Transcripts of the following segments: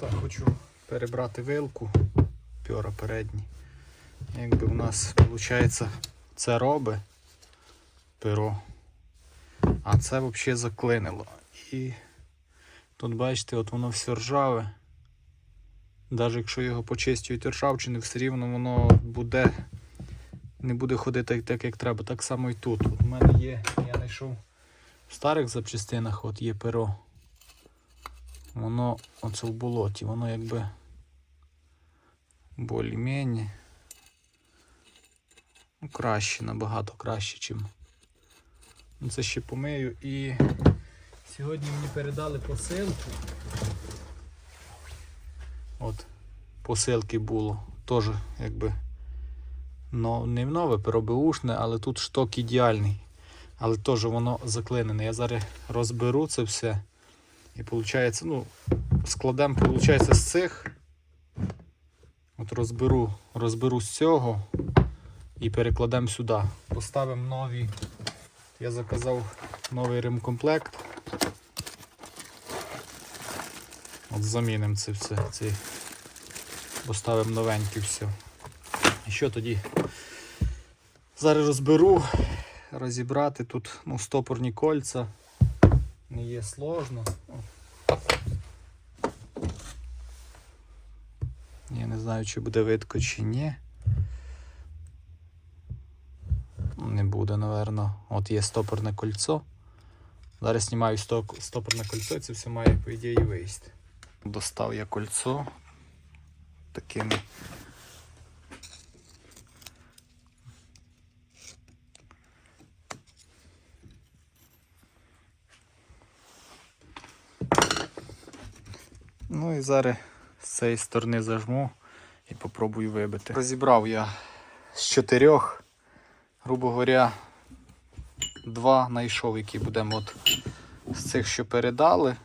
Так, хочу перебрати вилку, пьора передні. Якби у нас виходить це робить перо, а це взагалі заклинило. І тут бачите, от воно все ржаве. Навіть якщо його почистюють ржавчини, все рівно воно буде, не буде ходити так, як треба. Так само і тут. У мене є, я знайшов в старих запчастинах, от є перо. Воно оце в болоті, воно якби більш-менш ну, краще, набагато краще. Ну, Це ще помию і сьогодні мені передали посилку. От, посилки було. Теж якби но, не нове перо беушне, але тут шток ідеальний. Але теж воно заклинене. Я зараз розберу це все. І виходить, ну, складемо, виходить, з цих. От розберу, розберу з цього і перекладемо сюди. Поставимо нові. Я заказав новий ремкомплект. От замінимо це все. Ці. Поставимо новеньке все. І що тоді? Зараз розберу, розібрати тут ну, стопорні кольця. Не є сложно. Я не знаю, чи буде видко, чи ні. Не буде, напевно. От є стопорне кольцо. Зараз знімаю стопорне кольцо, і це все має, по ідеї, виїсти. Достав я кольцо такими. Ну і зараз цієї сторони зажму і попробую вибити. Розібрав я з чотирьох, грубо говоря, два знайшов, які будемо от з цих, що передали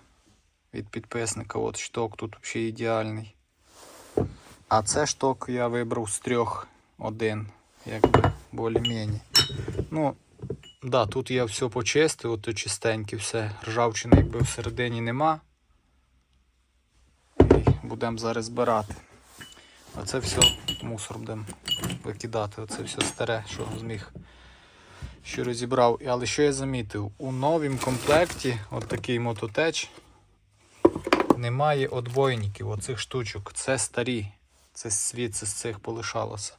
від підписника. От шток тут взагалі ідеальний. А це шток я вибрав з трьох один, якби більш-менш. Ну, да, тут я все почистив, от чистеньке, все. Ржавчини якби всередині нема. Будемо зараз збирати. Оце все мусор будемо викидати. Оце все старе, що зміг. Що розібрав. Але що я замітив? У новім комплекті, от такий мототеч, немає отбойників, оцих штучок. Це старі. Це звідси з цих полишалося.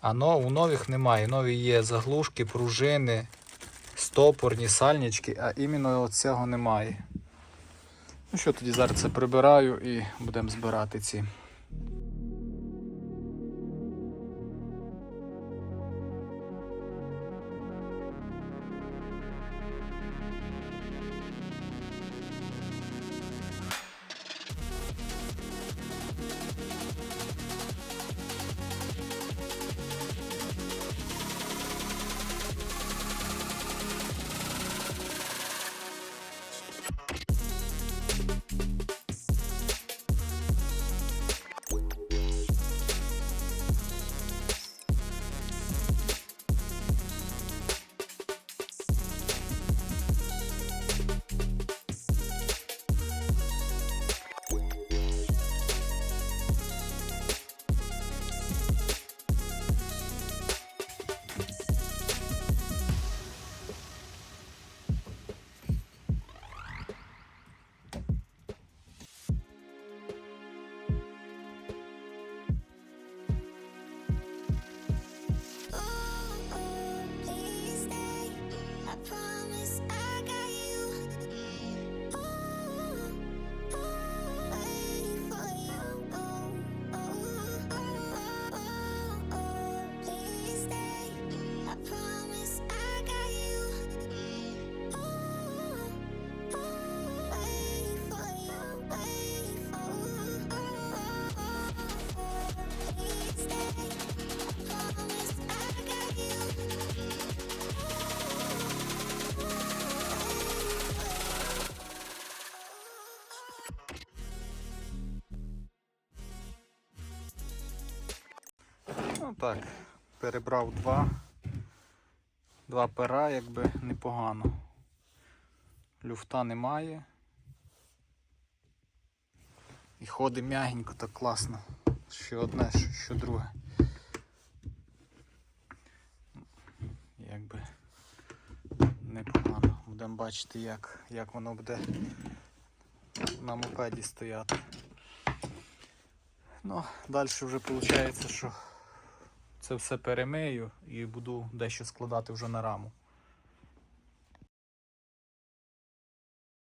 А у нових немає. Нові є заглушки, пружини, стопорні, сальнички, а іменно цього немає. Ну що, тоді зараз це прибираю і будемо збирати ці. Ну так, перебрав два. Два пера, якби непогано. Люфта немає. І ходить м'ягенько, так класно. Що одне, що, що друге. Якби непогано. Будемо бачити, як, як воно буде на мопеді стояти. Ну, далі вже виходить, що це все перемию і буду дещо складати вже на раму.